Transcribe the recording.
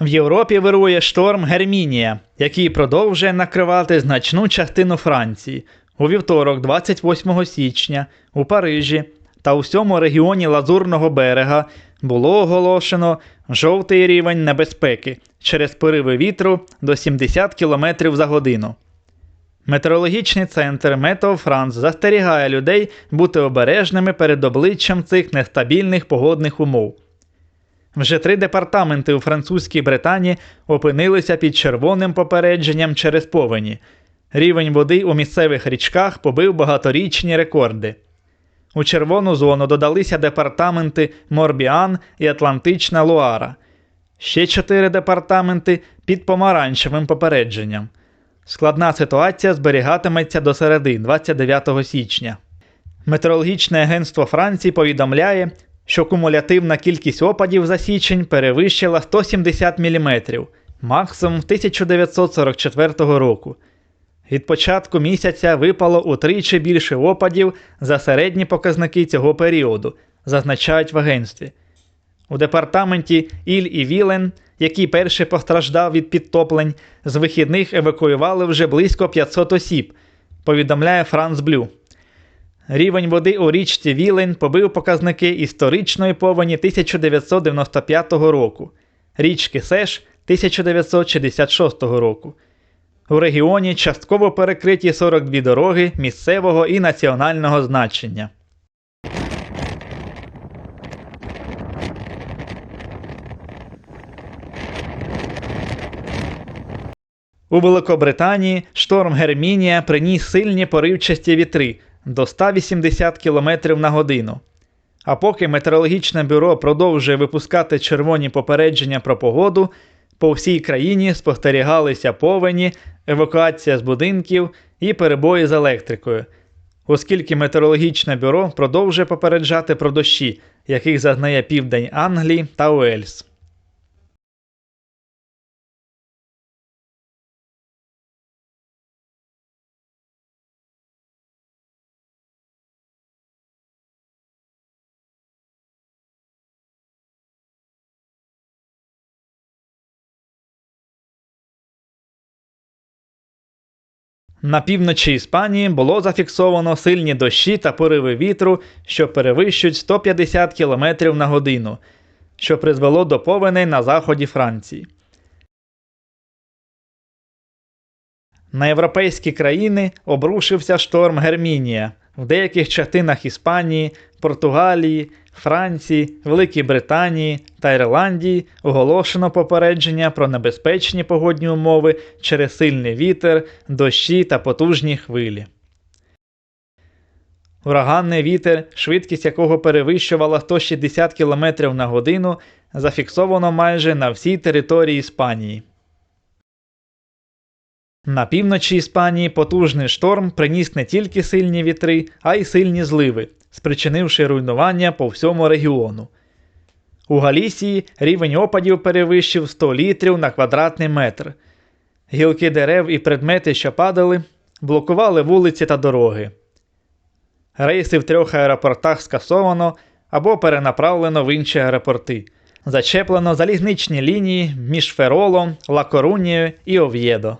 В Європі вирує шторм Гермінія, який продовжує накривати значну частину Франції. У вівторок, 28 січня, у Парижі та у всьому регіоні Лазурного берега було оголошено жовтий рівень небезпеки через пориви вітру до 70 км за годину. Метеорологічний центр Метео Франс застерігає людей бути обережними перед обличчям цих нестабільних погодних умов. Вже три департаменти у французькій Британії опинилися під червоним попередженням через повені. Рівень води у місцевих річках побив багаторічні рекорди. У червону зону додалися департаменти Морбіан і Атлантична Луара. Ще чотири департаменти під помаранчевим попередженням. Складна ситуація зберігатиметься до середи 29 січня. Метеорологічне агентство Франції повідомляє, що кумулятивна кількість опадів за січень перевищила 170 мм, максимум 1944 року. Від початку місяця випало утричі більше опадів за середні показники цього періоду, зазначають в агентстві. У департаменті Іль і Вілен, який перший постраждав від підтоплень, з вихідних евакуювали вже близько 500 осіб, повідомляє Франс Блю. Рівень води у річці Вілень побив показники історичної повені 1995 року, річки Сеш 1966 року. У регіоні частково перекриті 42 дороги місцевого і національного значення. У Великобританії шторм Гермінія приніс сильні поривчасті вітри до 180 км на годину. А поки метеорологічне бюро продовжує випускати червоні попередження про погоду, по всій країні спостерігалися повені, евакуація з будинків і перебої з електрикою, оскільки метеорологічне бюро продовжує попереджати про дощі, яких зазнає південь Англії та Уельс. На півночі Іспанії було зафіксовано сильні дощі та пориви вітру, що перевищують 150 км на годину, що призвело до повеней на заході Франції. На європейські країни обрушився шторм Гермінія. В деяких частинах Іспанії, Португалії, Франції, Великій Британії та Ірландії оголошено попередження про небезпечні погодні умови через сильний вітер, дощі та потужні хвилі. Ураганний вітер, швидкість якого перевищувала 160 км на годину, зафіксовано майже на всій території Іспанії. На півночі Іспанії потужний шторм приніс не тільки сильні вітри, а й сильні зливи, спричинивши руйнування по всьому регіону. У Галісії рівень опадів перевищив 100 літрів на квадратний метр. Гілки дерев і предмети, що падали, блокували вулиці та дороги. Рейси в трьох аеропортах скасовано або перенаправлено в інші аеропорти. Зачеплено залізничні лінії між Феролом, Лакорунією і Ов'єдо.